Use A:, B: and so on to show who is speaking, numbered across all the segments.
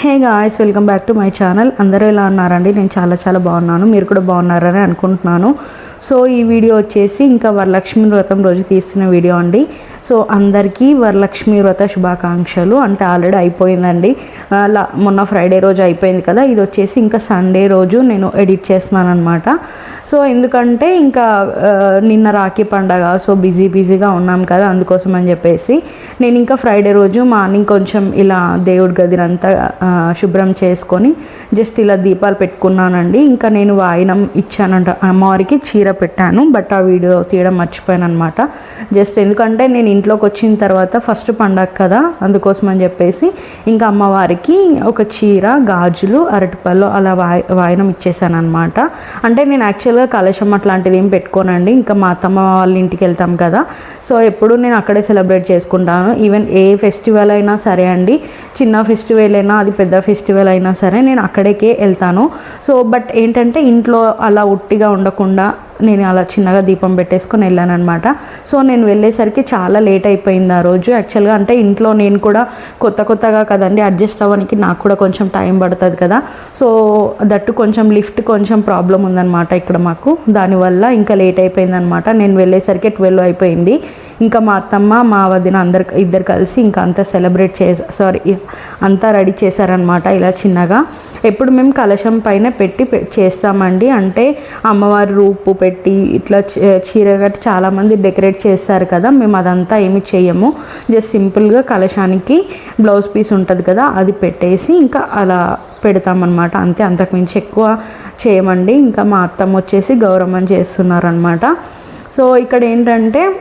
A: Hey guys welcome back to my channel అందరూ ఎలా ఉన్నారండి? నేను చాలా చాలా బాగున్నాను. మీరు కూడా బాగున్నారని అనుకుంటున్నాను. సో ఈ వీడియో వచ్చేసి ఇంకా వరలక్ష్మి వ్రతం రోజు తీస్తున్న వీడియో అండి. సో అందరికీ వరలక్ష్మి వ్రత శుభాకాంక్షలు. అంటే ఆల్రెడీ అయిపోయిందండి. మొన్న ఫ్రైడే రోజు అయిపోయింది కదా. ఇది వచ్చేసి ఇంకా సండే రోజు నేను ఎడిట్ చేస్తున్నాను అనమాట సో ఎందుకంటే ఇంకా నిన్న రాఖీ పండగ సో బిజీ బిజీగా ఉన్నాం కదా అందుకోసం అని చెప్పేసి నేను ఇంకా ఫ్రైడే రోజు మార్నింగ్ కొంచెం ఇలా దేవుడి గదినంతా శుభ్రం చేసుకొని జస్ట్ ఇలా దీపాలు పెట్టుకున్నానండి. ఇంకా నేను వాయినం ఇచ్చానంట అమ్మవారికి చీర పెట్టాను బట్ ఆ వీడియో తీయడం మర్చిపోయాను అనమాట జస్ట్ ఎందుకంటే నేను ఇంట్లోకి వచ్చిన తర్వాత ఫస్ట్ పండగ కదా అందుకోసం అని చెప్పేసి ఇంకా అమ్మవారికి ఒక చీర గాజులు అరటిపళ్ళు అలా వాయి వాయనం ఇచ్చేసాను అనమాట అంటే నేను యాక్చువల్ స్పెషల్గా కలశం అట్లాంటిది ఏం పెట్టుకోనండి. ఇంకా మా అత్తమ్మ వాళ్ళ ఇంటికి వెళ్తాం కదా. సో ఎప్పుడు నేను అక్కడే సెలబ్రేట్ చేసుకుంటాను. ఈవెన్ ఏ ఫెస్టివల్ అయినా సరే అండి. చిన్న ఫెస్టివల్ అయినా అది పెద్ద ఫెస్టివల్ అయినా సరే నేను అక్కడికే వెళ్తాను. సో బట్ ఏంటంటే ఇంట్లో అలా ఉట్టిగా ఉండకుండా నేను అలా చిన్నగా దీపం పెట్టేసుకొని వెళ్ళాను అనమాట సో నేను వెళ్ళేసరికి చాలా లేట్ అయిపోయింది ఆ రోజు. యాక్చువల్గా అంటే ఇంట్లో నేను కూడా కొత్త కొత్తగా కదండి అడ్జస్ట్ అవ్వడానికి నాకు కూడా కొంచెం టైం పడుతుంది కదా. సో దట్టు కొంచెం లిఫ్ట్ కొంచెం ప్రాబ్లం ఉందన్నమాట ఇక్కడ మాకు. దానివల్ల ఇంకా లేట్ అయిపోయింది అనమాట నేను వెళ్ళేసరికి ట్వెల్వ్ అయిపోయింది. ఇంకా మా అత్తమ్మ మా వదిన అందరు ఇద్దరు కలిసి ఇంకా అంతా సెలబ్రేట్ చేసా సారీ అంతా రెడీ చేశారనమాట ఇలా చిన్నగా. ఎప్పుడు మేము కలశం పైన పెట్టి పె- చేస్తామండి. అంటే అమ్మవారి రూపు పెట్టి ఇట్లా చీ- చీర కట్టి చాలామంది డెకరేట్ చేస్తారు కదా మేము అదంతా ఏమి చేయము జస్ట్ సింపుల్గా కలశానికి బ్లౌజ్ పీస్ ఉంటుంది కదా అది పెట్టేసి ఇంకా అలా పెడతామన్నమాట. అంతే అంతకుమించి ఎక్కువ చేయమండి. ఇంకా మా అత్తమ్మ వచ్చేసి గౌరవం చేస్తున్నారనమాట సో ఇక్కడ ఏంటంటే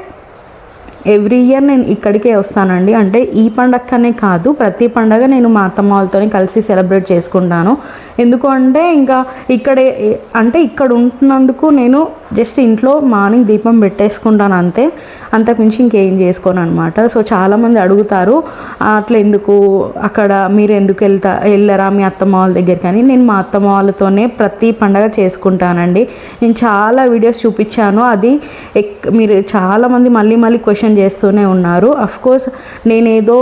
A: ఎవ్రీ ఇయర్ నేను ఇక్కడికే వస్తానండి. అంటే ఈ పండగకనే కాదు ప్రతి పండగ నేను మా అత్తమ్మ వాళ్ళతోనే కలిసి సెలబ్రేట్ చేసుకుంటాను. ఎందుకు అంటే ఇంకా ఇక్కడే అంటే ఇక్కడ ఉంటున్నందుకు నేను జస్ట్ ఇంట్లో మార్నింగ్ దీపం పెట్టేసుకుంటాను అంతే. అంతకుమించి ఇంకేం చేసుకోను అనమాట సో చాలామంది అడుగుతారు అట్లా ఎందుకు? అక్కడ మీరు ఎందుకు వెళ్తా వెళ్ళరా మీ అత్తమ్మ వాళ్ళ దగ్గర కానీ నేను మా అత్తమ్మ వాళ్ళతోనే ప్రతి పండగ చేసుకుంటానండి. నేను చాలా వీడియోస్ చూపించాను. అది ఎక్- మీరు చాలామంది మళ్ళీ మళ్ళీ క్వశ్చన్ చేస్తూనే ఉన్నారు. అఫ్ కోర్స్ నేనేదో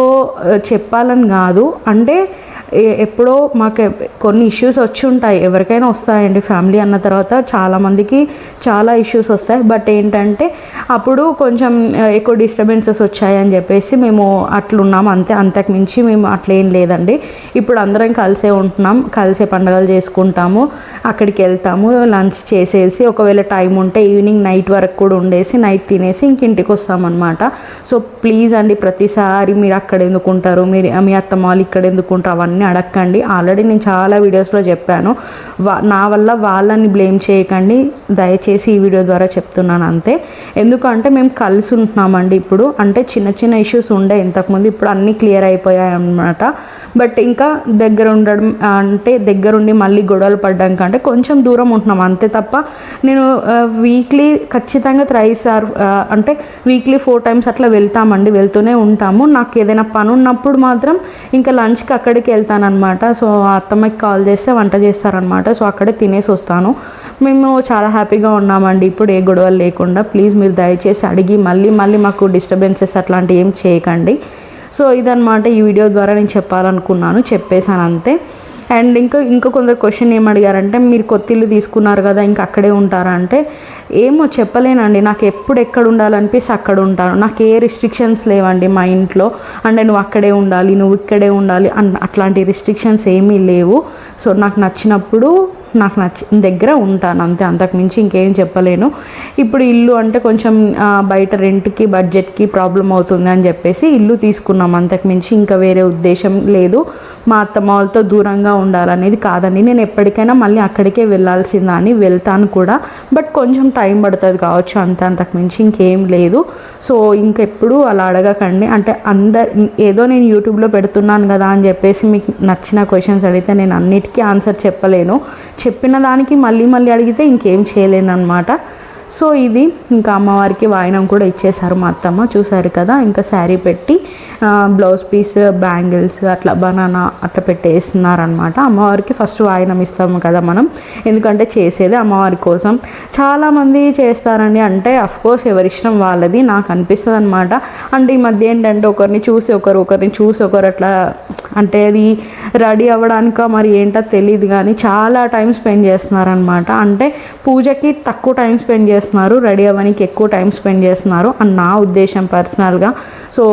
A: uh, చెప్పాలని కాదు. అంటే ఎప్పుడో మాకు కొన్ని ఇష్యూస్ వచ్చి ఉంటాయి. ఎవరికైనా వస్తాయండి ఫ్యామిలీ అన్న తర్వాత చాలామందికి చాలా ఇష్యూస్ వస్తాయి. బట్ ఏంటంటే అప్పుడు కొంచెం ఎక్కువ డిస్టర్బెన్సెస్ వచ్చాయని చెప్పేసి మేము అట్లున్నాం అంతే. అంతకు మించి మేము అట్లేం లేదండి. ఇప్పుడు అందరం కలిసే ఉంటున్నాం. కలిసే పండుగలు చేసుకుంటాము. అక్కడికి వెళ్తాము. లంచ్ చేసేసి ఒకవేళ టైం ఉంటే ఈవినింగ్ నైట్ వరకు కూడా ఉండేసి నైట్ తినేసి ఇంక ఇంటికి వస్తామన్నమాట. సో ప్లీజ్ అండి ప్రతిసారి మీరు అక్కడ ఎందుకుంటారు మీరు మీ అత్తమ్మ వాళ్ళు ఇక్కడ ఎందుకుంటారు అవన్నీ అడగండి ఆల్రెడీ నేను చాలా వీడియోస్లో చెప్పాను. వా నా వల్ల వాళ్ళని బ్లేమ్ చేయకండి. దయచేసి ఈ వీడియో ద్వారా చెప్తున్నాను అంతే. ఎందుకంటే మేము కలిసి ఉంటున్నామండి ఇప్పుడు. అంటే చిన్న చిన్న ఇష్యూస్ ఉండే ఇంతకుముందు. ఇప్పుడు అన్నీ క్లియర్ అయిపోయాయి అన్నమాట బట్ ఇంకా దగ్గర ఉండడం అంటే దగ్గరుండి మళ్ళీ గొడవలు పడడం కంటే కొంచెం దూరం ఉంటున్నాం అంతే తప్ప నేను వీక్లీ ఖచ్చితంగా త్రైస్ ఆర్ అంటే వీక్లీ ఫోర్ టైమ్స్ అట్లా వెళ్తామండి వెళ్తూనే ఉంటాము. నాకు ఏదైనా పని ఉన్నప్పుడు మాత్రం ఇంకా లంచ్కి అక్కడికి వెళ్తానమాట సో అత్తమ్మకి కాల్ చేస్తే వంట చేస్తారనమాట సో అక్కడే తినేసి వస్తాను. మేము చాలా హ్యాపీగా ఉన్నామండి. ఇప్పుడు ఏ గొడవలు లేకుండా ప్లీజ్ మీరు దయచేసి అడిగి మళ్ళీ మళ్ళీ మాకు డిస్టర్బెన్సెస్ అట్లాంటివి ఏం చేయకండి. సో ఇదనమాట ఈ వీడియో ద్వారా నేను చెప్పాలనుకున్నాను చెప్పేశాను అంతే అండ్ ఇంకా ఇంకా కొందరు క్వశ్చన్ ఏం అడిగారంటే మీరు కొత్త ఇల్లు తీసుకున్నారు కదా ఇంకా అక్కడే ఉంటారా? అంటే ఏమో చెప్పలేనండి నాకు ఎప్పుడు ఎక్కడ ఉండాలనిపిస్తే అక్కడ ఉంటాను. నాకు ఏ రిస్ట్రిక్షన్స్ లేవండి మా ఇంట్లో. అంటే నువ్వు అక్కడే ఉండాలి నువ్వు ఇక్కడే ఉండాలి అన్- అట్లాంటి రిస్ట్రిక్షన్స్ ఏమీ లేవు. సో నాకు నచ్చినప్పుడు నాకు నచ్చి దగ్గర ఉంటాను అంతే. అంతకుమించి ఇంకేం చెప్పలేను. ఇప్పుడు ఇల్లు అంటే కొంచెం బయట రెంట్కి బడ్జెట్కి ప్రాబ్లం అవుతుంది అని చెప్పేసి ఇల్లు తీసుకున్నాం. అంతకు మించి ఇంకా వేరే ఉద్దేశం లేదు. మా అత్తమ్మ వాళ్ళతో దూరంగా ఉండాలనేది కాదండి. నేను ఎప్పటికైనా మళ్ళీ అక్కడికే వెళ్ళాల్సిందా అని వెళ్తాను కూడా. బట్ కొంచెం టైం పడుతుంది కావచ్చు అంతే అంతకు మించి ఇంకేం లేదు. సో ఇంకెప్పుడు అలా అడగకండి. అంటే అందరు ఏదో నేను యూట్యూబ్లో పెడుతున్నాను కదా అని చెప్పేసి మీకు నచ్చిన క్వశ్చన్స్ అడిగితే నేను అన్నిటికీ ఆన్సర్ చెప్పలేను. చెప్పిన దానికి మళ్ళీ మళ్ళీ అడిగితే ఇంకేం చేయలేను అనమాట సో ఇది ఇంకా అమ్మవారికి వాయనం కూడా ఇచ్చేసారు మా అత్తమ్మ చూశారు కదా? ఇంకా శారీ పెట్టి బ్లౌజ్ పీస్ బ్యాంగిల్స్ అట్లా బనానా అట్లా పెట్టేస్తున్నారనమాట అమ్మవారికి ఫస్ట్ వాయినం ఇస్తాము కదా మనం. ఎందుకంటే చేసేది అమ్మవారి కోసం. చాలామంది చేస్తారండి. అంటే కోర్స్ ఎవరి ఇష్టం వాళ్ళది నాకు అనిపిస్తుంది అనమాట అంటే ఈ మధ్య ఏంటంటే ఒకరిని చూసి ఒకరు ఒకరిని చూసి ఒకరు అట్లా అంటే అది రెడీ అవ్వడానిక మరి ఏంటో తెలియదు కానీ చాలా టైం స్పెండ్ చేస్తున్నారనమాట అంటే పూజకి తక్కువ టైం స్పెండ్ చేస్తారు. చేస్తున్నారు రెడీ అవ్వడానికి ఎక్కువ టైం స్పెండ్ చేస్తున్నారు అని నా ఉద్దేశం పర్సనల్గా. సో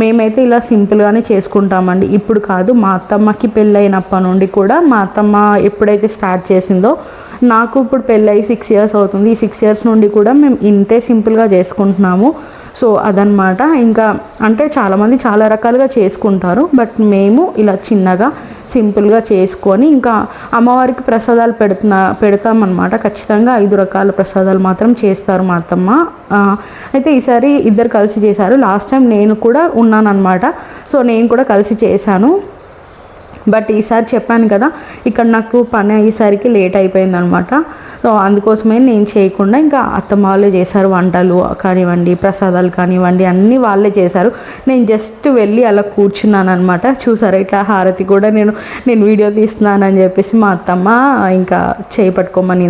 A: మేమైతే ఇలా సింపుల్గానే చేసుకుంటామండి. ఇప్పుడు కాదు మా అత్తమ్మకి పెళ్ళైనప్పటి నుండి కూడా మా అత్తమ్మ ఎప్పుడైతే స్టార్ట్ చేసిందో నాకు ఇప్పుడు పెళ్ళై సిక్స్ ఇయర్స్ అవుతుంది. ఈ సిక్స్ ఇయర్స్ నుండి కూడా మేము ఇంతే సింపుల్గా చేసుకుంటున్నాము. సో అదనమాట ఇంకా అంటే చాలామంది చాలా రకాలుగా చేసుకుంటారు. బట్ మేము ఇలా చిన్నగా సింపుల్గా చేసుకొని ఇంకా అమ్మవారికి ప్రసాదాలు పెడుతున్నా పెడతామన్నమాట. ఖచ్చితంగా ఐదు రకాల ప్రసాదాలు మాత్రం చేస్తారు మా అత్తమ్మ అయితే ఈసారి ఇద్దరు కలిసి చేశారు. లాస్ట్ టైం నేను కూడా ఉన్నానన్నమాట. సో నేను కూడా కలిసి చేశాను. బట్ ఈసారి చెప్పాను కదా ఇక్కడ నాకు పని అయ్యేసరికి లేట్ అయిపోయింది అనమాట సో అందుకోసమే నేను చేయకుండా ఇంకా అత్తమ్మ వాళ్ళే చేశారు వంటలు కానివ్వండి ప్రసాదాలు కానివ్వండి అన్నీ వాళ్ళే చేశారు. నేను జస్ట్ వెళ్ళి అలా కూర్చున్నాను అనమాట చూసారు ఇట్లా హారతి కూడా నేను నేను వీడియో తీస్తున్నానని చెప్పేసి మా అత్తమ్మ ఇంకా చేయి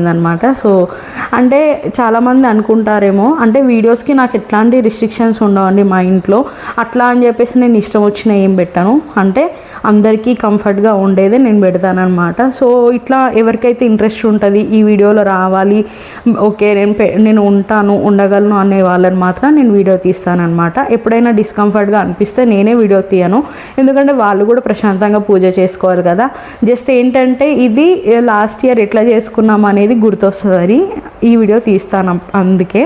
A: అనమాట సో అంటే చాలామంది అనుకుంటారేమో అంటే వీడియోస్కి నాకు ఎట్లాంటి రిస్ట్రిక్షన్స్ ఉండవండి మా ఇంట్లో. అట్లా అని చెప్పేసి నేను ఇష్టం వచ్చిన ఏం పెట్టాను. అంటే అందరికీ కంఫర్ట్గా ఉండేదే నేను పెడతానమాట సో ఇట్లా ఎవరికైతే ఇంట్రెస్ట్ ఉంటుంది ఈ వీడియోలో రావాలి ఓకే నేను నేను ఉంటాను ఉండగలను అనే వాళ్ళని మాత్రం నేను వీడియో తీస్తానన్నమాట. ఎప్పుడైనా డిస్కంఫర్ట్గా అనిపిస్తే నేనే వీడియో తీయను. ఎందుకంటే వాళ్ళు కూడా ప్రశాంతంగా పూజ చేసుకోవాలి కదా. జస్ట్ ఏంటంటే ఇది లాస్ట్ ఇయర్ ఎట్లా చేసుకున్నాం అనేది గుర్తొస్తుంది. ఈ వీడియో తీస్తాను అందుకే.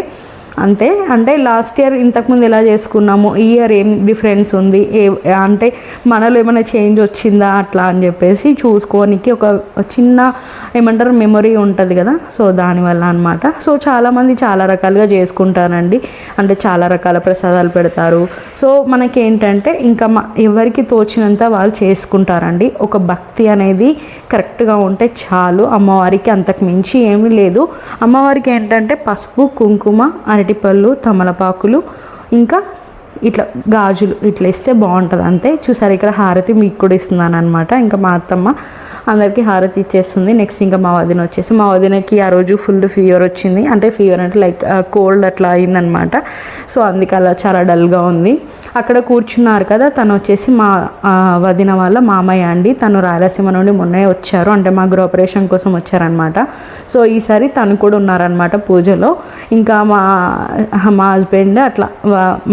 A: అంతే అంటే లాస్ట్ ఇయర్ ఇంతకుముందు ఎలా చేసుకున్నాము ఈ ఇయర్ ఏం డిఫరెన్స్ ఉంది ఏ అంటే మనలో ఏమైనా చేంజ్ వచ్చిందా అట్లా అని చెప్పేసి చూసుకోనికి ఒక చిన్న ఏమంటారు మెమొరీ ఉంటుంది కదా సో దానివల్ల అనమాట సో చాలామంది చాలా రకాలుగా చేసుకుంటారండి అంటే చాలా రకాల ప్రసాదాలు పెడతారు. సో మనకేంటంటే ఇంకా మా ఎవరికి తోచినంత వాళ్ళు చేసుకుంటారండి. ఒక భక్తి అనేది కరెక్ట్గా ఉంటే చాలు. అమ్మవారికి అంతకు మించి ఏమీ లేదు. అమ్మవారికి ఏంటంటే పసుపు కుంకుమ అరటిపళ్ళు తమలపాకులు ఇంకా ఇట్లా గాజులు ఇట్లా ఇస్తే బాగుంటుంది. అంతే. చూసారు ఇక్కడ హారతి మీకు కూడా ఇస్తున్నాను అనమాట ఇంకా మా అత్తమ్మ అందరికీ హారతి ఇచ్చేస్తుంది. నెక్స్ట్ ఇంకా మా వదిన వచ్చేసి మా వదినకి ఆ రోజు ఫుల్ ఫీవర్ వచ్చింది. అంటే ఫీవర్ అంటే లైక్ కోల్డ్ అట్లా అయిందనమాట సో అందుకే అలా చాలా డల్గా ఉంది. అక్కడ కూర్చున్నారు కదా తను వచ్చేసి మా వదిన వాళ్ళ మామయ్య అండి. తను రాయలసీమ నుండి మొన్నే వచ్చారు. అంటే మా గృహప్రవేశం కోసం వచ్చారనమాట సో ఈసారి తను కూడా ఉన్నారనమాట పూజలో. ఇంకా మా మా హస్బెండ్ అట్లా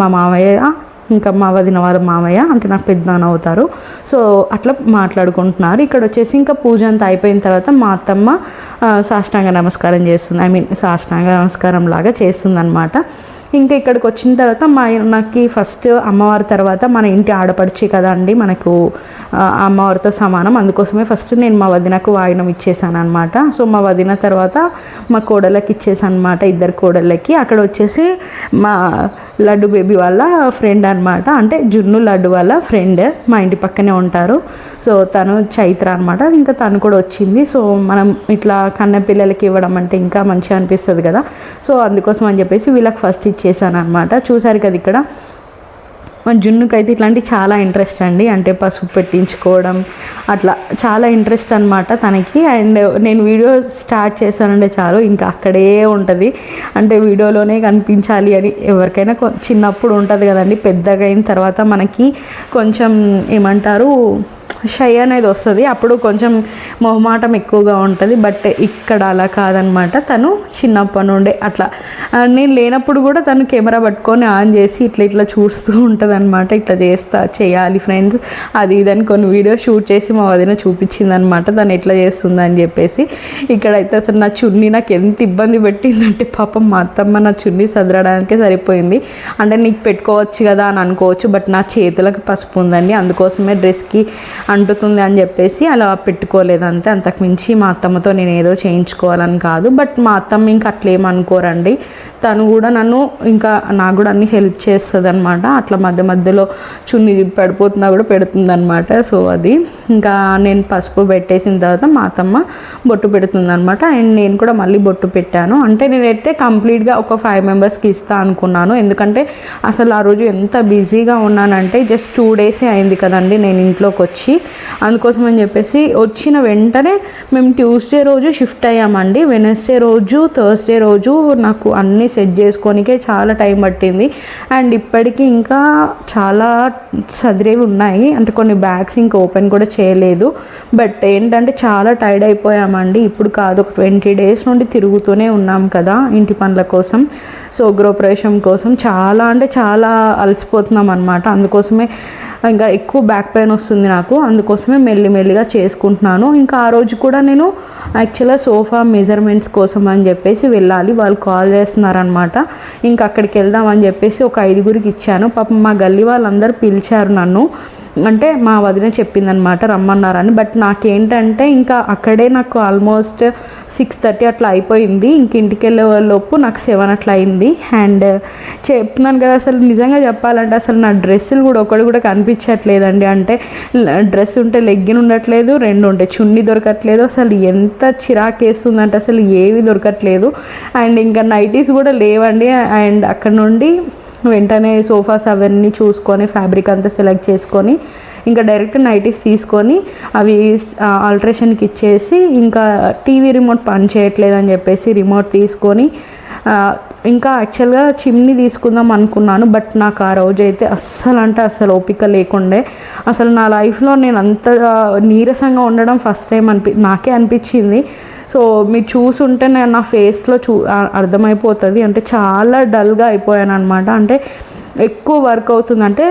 A: మా మామయ్య ఇంకా మా వదిన వాళ్ళ మామయ్య అంటే నాకు పెద్దనాన్న అవుతారు. సో అట్లా మాట్లాడుకుంటున్నారు. ఇక్కడ వచ్చేసి ఇంకా పూజ అంతా అయిపోయిన తర్వాత మా అత్తమ్మ సాష్టాంగ నమస్కారం చేస్తుంది. ఐ మీన్ సాష్టాంగ నమస్కారం లాగా చేస్తుంది అనమాట ఇంకా ఇక్కడికి వచ్చిన తర్వాత మా నాకు ఫస్ట్ అమ్మవారి తర్వాత మన ఇంటి ఆడపడిచి కదా అండి మనకు అమ్మవారితో సమానం. అందుకోసమే ఫస్ట్ నేను మా వదినకు వాయినం ఇచ్చేసాను అనమాట సో మా వదిన తర్వాత మా కోడళ్ళకి ఇచ్చేసాను అనమాట ఇద్దరు కోడళ్ళకి. అక్కడ వచ్చేసి మా లడ్డు బేబీ వాళ్ళ ఫ్రెండ్ అనమాట అంటే జున్ను లడ్డు వాళ్ళ ఫ్రెండ్ మా ఇంటి పక్కనే ఉంటారు. సో తను చైత్ర అనమాట ఇంకా తను కూడా వచ్చింది. సో మనం ఇట్లా కన్న పిల్లలకి ఇవ్వడం అంటే ఇంకా మంచిగా అనిపిస్తుంది కదా. సో అందుకోసం అని చెప్పేసి వీళ్ళకి ఫస్ట్ ఇచ్చేసాను అనమాట చూసారు కదా ఇక్కడ. మన జున్నుకు అయితే ఇట్లాంటి చాలా ఇంట్రెస్ట్ అండి. అంటే పసుపు పెట్టించుకోవడం అట్లా చాలా ఇంట్రెస్ట్ అనమాట తనకి. అండ్ నేను వీడియో స్టార్ట్ చేశానంటే చాలు ఇంకా అక్కడే ఉంటుంది. అంటే వీడియోలోనే కనిపించాలి అని ఎవరికైనా చిన్నప్పుడు ఉంటుంది కదండి. పెద్దగా అయిన తర్వాత మనకి కొంచెం ఏమంటారు షై అనేది వస్తుంది. అప్పుడు కొంచెం మొహమాటం ఎక్కువగా ఉంటుంది. బట్ ఇక్కడ అలా కాదనమాట. తను చిన్నప్పటి నుండే అట్లా. నేను లేనప్పుడు కూడా తను కెమెరా పట్టుకొని ఆన్ చేసి ఇట్లా ఇట్లా చూస్తూ ఉంటుంది అనమాట ఇట్లా చేస్తా చేయాలి ఫ్రెండ్స్. అది ఇదని కొన్ని వీడియో షూట్ చేసి మా వదిన చూపించిందనమాట. తను ఎట్లా చేస్తుందని చెప్పేసి. ఇక్కడైతే అసలు నా చున్నీ నాకు ఎంత ఇబ్బంది పెట్టిందంటే పాపం మా అత్తమ్మ నా చున్నీ సదరడానికే సరిపోయింది. అంటే నీకు పెట్టుకోవచ్చు కదా అని అనుకోవచ్చు. బట్ నా చేతులకు పసుపు ఉందండి. అందుకోసమే డ్రెస్కి అంటుతుంది అని చెప్పేసి అలా పెట్టుకోలేదు అంతే అంతకు మించి మా అత్తమ్మతో నేను ఏదో చేయించుకోవాలని కాదు. బట్ మా అత్తమ్మ ఇంకా అట్లేమనుకోరండి తను కూడా నన్ను ఇంకా నాకు కూడా అన్ని హెల్ప్ చేస్తుంది అనమాట అట్లా మధ్య మధ్యలో చున్ని పడిపోతున్నా కూడా పెడుతుంది అనమాట సో అది ఇంకా నేను పసుపు పెట్టేసిన తర్వాత మా అత్తమ్మ బొట్టు పెడుతుంది అనమాట అండ్ నేను కూడా మళ్ళీ బొట్టు పెట్టాను. అంటే నేనైతే కంప్లీట్గా ఒక ఫైవ్ మెంబర్స్కి ఇస్తా అనుకున్నాను. ఎందుకంటే అసలు ఆ రోజు ఎంత బిజీగా ఉన్నానంటే జస్ట్ టూ డేసే అయింది కదండి నేను ఇంట్లోకి వచ్చి. అందుకోసం అని చెప్పేసి వచ్చిన వెంటనే మేము ట్యూస్డే రోజు షిఫ్ట్ అయ్యామండి. వెనస్డే రోజు థర్స్డే రోజు నాకు అన్ని సెట్ చేసుకోనికే చాలా టైం పట్టింది. అండ్ ఇప్పటికీ ఇంకా చాలా సదిరేవి ఉన్నాయి. అంటే కొన్ని బ్యాగ్స్ ఇంకా ఓపెన్ కూడా చేయలేదు. బట్ ఏంటంటే చాలా టైర్డ్ అయిపోయామండి. ఇప్పుడు కాదు ఒక ట్వంటీ డేస్ నుండి తిరుగుతూనే ఉన్నాం కదా ఇంటి పనుల కోసం. సో గృహప్రవేశం కోసం చాలా అంటే చాలా అలసిపోతున్నాం అనమాట అందుకోసమే ఇంకా ఎక్కువ బ్యాక్ పెయిన్ వస్తుంది నాకు. అందుకోసమే మెల్లి మెల్లిగా చేసుకుంటున్నాను. ఇంకా ఆ రోజు కూడా నేను యాక్చువల్గా సోఫా మెజర్మెంట్స్ కోసం అని చెప్పేసి వెళ్ళాలి. వాళ్ళు కాల్ చేస్తున్నారనమాట ఇంకా అక్కడికి వెళ్దామని చెప్పేసి ఒక ఐదుగురికి ఇచ్చాను. పాపం మా గల్లీ వాళ్ళందరూ పిలిచారు నన్ను. అంటే మా వదిన చెప్పిందనమాట రమ్మన్నారని బట్ నాకేంటంటే ఇంకా అక్కడే నాకు ఆల్మోస్ట్ సిక్స్ థర్టీ అట్లా అయిపోయింది. ఇంక ఇంటికి వెళ్ళే లోపు నాకు సెవెన్ అట్లా అయింది. అండ్ చెప్తున్నాను కదా అసలు నిజంగా చెప్పాలంటే అసలు నా డ్రెస్సులు కూడా ఒకటి కూడా కనిపించట్లేదండి. అంటే డ్రెస్ ఉంటే లెగ్గిన్ ఉండట్లేదు రెండు ఉంటే చున్నీ దొరకట్లేదు. అసలు ఎంత చిరాకేస్తుందంటే అసలు ఏవి దొరకట్లేదు. అండ్ ఇంకా నైటీస్ కూడా లేవండి. అండ్ అక్కడ నుండి వెంటనే సోఫాస్ అవన్నీ చూసుకొని ఫ్యాబ్రిక్ అంతా సెలెక్ట్ చేసుకొని ఇంకా డైరెక్ట్ నైటీస్ తీసుకొని అవి ఆల్ట్రేషన్కి ఇచ్చేసి ఇంకా టీవీ రిమోట్ పని చేయట్లేదు అని చెప్పేసి రిమోట్ తీసుకొని ఇంకా యాక్చువల్గా చిమ్ని తీసుకుందాం అనుకున్నాను బట్ నాకు ఆ రోజు అయితే అస్సలు అంటే అస్సలు ఓపిక లేకుండే. అసలు నా లైఫ్లో నేను అంతగా నీరసంగా ఉండడం ఫస్ట్ టైం అనిపి నాకే అనిపించింది. సో మీరు చూసుంటే నేను నా ఫేస్లో చూ అర్థమైపోతుంది. అంటే చాలా డల్గా అయిపోయాను అనమాట అంటే ఎక్కువ వర్క్ అవుతుందంటే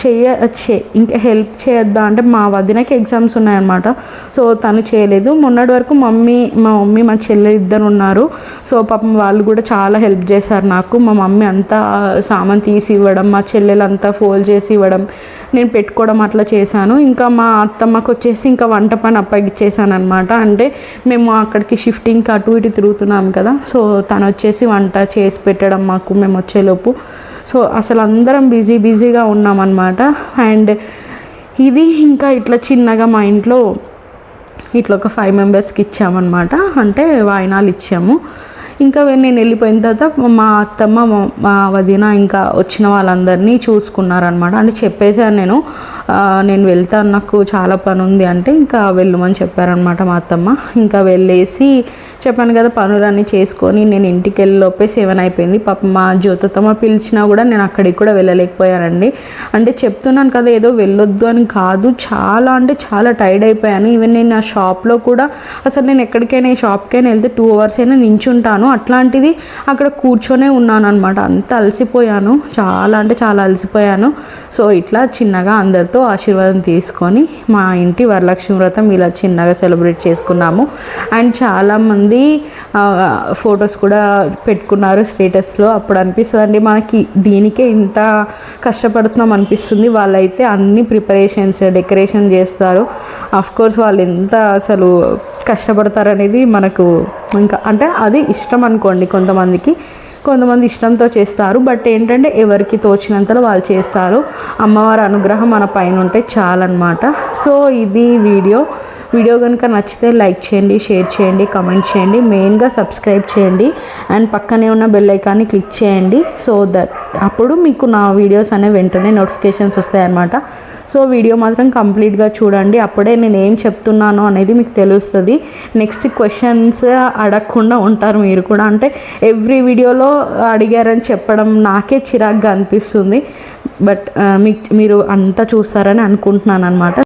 A: చేయ చెయ్య చే ఇంకా హెల్ప్ చేయొద్దా అంటే మా వదినకి ఎగ్జామ్స్ ఉన్నాయన్నమాట. సో తను చేయలేదు. మొన్నటి వరకు మమ్మీ మా మమ్మీ మా చెల్లె ఇద్దరు ఉన్నారు. సో పాపం వాళ్ళు కూడా చాలా హెల్ప్ చేశారు నాకు. మా మమ్మీ అంతా సామాన్ తీసి ఇవ్వడం మా చెల్లెలు అంతా ఫోల్డ్ చేసి ఇవ్వడం నేను పెట్టుకోవడం అట్లా చేశాను. ఇంకా మా అత్తమ్మకు వచ్చేసి ఇంకా వంట పని అప్పగిచ్చేసాను అనమాట అంటే మేము అక్కడికి షిఫ్టింగ్కి అటు ఇటు తిరుగుతున్నాం కదా. సో తను వచ్చేసి వంట చేసి పెట్టడం మాకు మేము వచ్చేలోపు. సో అసలు అందరం బిజీ బిజీగా ఉన్నామన్నమాట. అండ్ ఇది ఇంకా ఇట్లా చిన్నగా మా ఇంట్లో ఇట్లా ఒక ఫైవ్ మెంబర్స్కి ఇచ్చామన్నమాట. అంటే వాయినాలు ఇచ్చాము. ఇంకా నేను వెళ్ళిపోయిన తర్వాత మా అత్తమ్మ మా- మా వదిన ఇంకా వచ్చిన వాళ్ళందరినీ చూసుకున్నారనమాట అంటే చెప్పేసాను నేను నేను వెళ్తాను నాకు చాలా పని ఉంది అంటే ఇంకా వెళ్ళమని చెప్పారనమాట మా అత్తమ్మ. ఇంకా వెళ్ళేసి చెప్పాను కదా పనులన్నీ చేసుకొని నేను ఇంటికి వెళ్ళి లోపే సెవెన్ అయిపోయింది. పాప మా జ్యోతత్తమ్మ పిలిచినా కూడా నేను అక్కడికి కూడా వెళ్ళలేకపోయానండి. అంటే చెప్తున్నాను కదా ఏదో వెళ్ళొద్దు అని కాదు. చాలా అంటే చాలా టైర్డ్ అయిపోయాను. ఈవెన్ నేను ఆ షాప్లో కూడా అసలు నేను ఎక్కడికైనా ఈ షాప్కైనా వెళ్తే టూ అవర్స్ అయినా నించుంటాను. అట్లాంటిది అక్కడ కూర్చొనే ఉన్నాను అనమాట అంత అలసిపోయాను. చాలా అంటే చాలా అలసిపోయాను. సో ఇట్లా చిన్నగా అందరితో ఆశీర్వాదం తీసుకొని మా ఇంటి వరలక్ష్మి వ్రతం ఇలా చిన్నగా సెలబ్రేట్ చేసుకున్నాము. అండ్ చాలామంది ఫొటోస్ కూడా పెట్టుకున్నారు స్టేటస్లో. అప్పుడు అనిపిస్తుంది అండి మనకి దీనికే ఇంత కష్టపడుతున్నాం అనిపిస్తుంది. వాళ్ళైతే అన్ని ప్రిపరేషన్స్ డెకరేషన్ చేస్తారు. అఫ్ కోర్స్ వాళ్ళు ఎంత అసలు కష్టపడతారనేది మనకు ఇంకా అంటే అది ఇష్టం అనుకోండి కొంతమందికి. కొంతమంది ఇష్టంతో చేస్తారు బట్ ఏంటంటే ఎవరికి తోచినంతలో వాళ్ళు చేస్తారు. అమ్మవారి అనుగ్రహం మన పైన ఉంటే చాలన్నమాట. సో ఇది వీడియో. వీడియో కనుక నచ్చితే లైక్ చేయండి షేర్ చేయండి కమెంట్ చేయండి మెయిన్గా సబ్స్క్రైబ్ చేయండి అండ్ పక్కనే ఉన్న బెల్ ఐకాన్ని క్లిక్ చేయండి. సో దట్ అప్పుడు మీకు నా వీడియోస్ అనేవి వెంటనే నోటిఫికేషన్స్ వస్తాయన్నమాట. సో వీడియో మాత్రం కంప్లీట్గా చూడండి. అప్పుడే నేను ఏం చెప్తున్నాను అనేది మీకు తెలుస్తుంది. నెక్స్ట్ క్వశ్చన్స్ అడగకుండా ఉంటారు మీరు కూడా. అంటే ఎవ్రీ వీడియోలో అడిగారని చెప్పడం నాకే చిరాగ్గా అనిపిస్తుంది. బట్ మీకు మీరు అంతా చూస్తారని అనుకుంటున్నాను అనమాట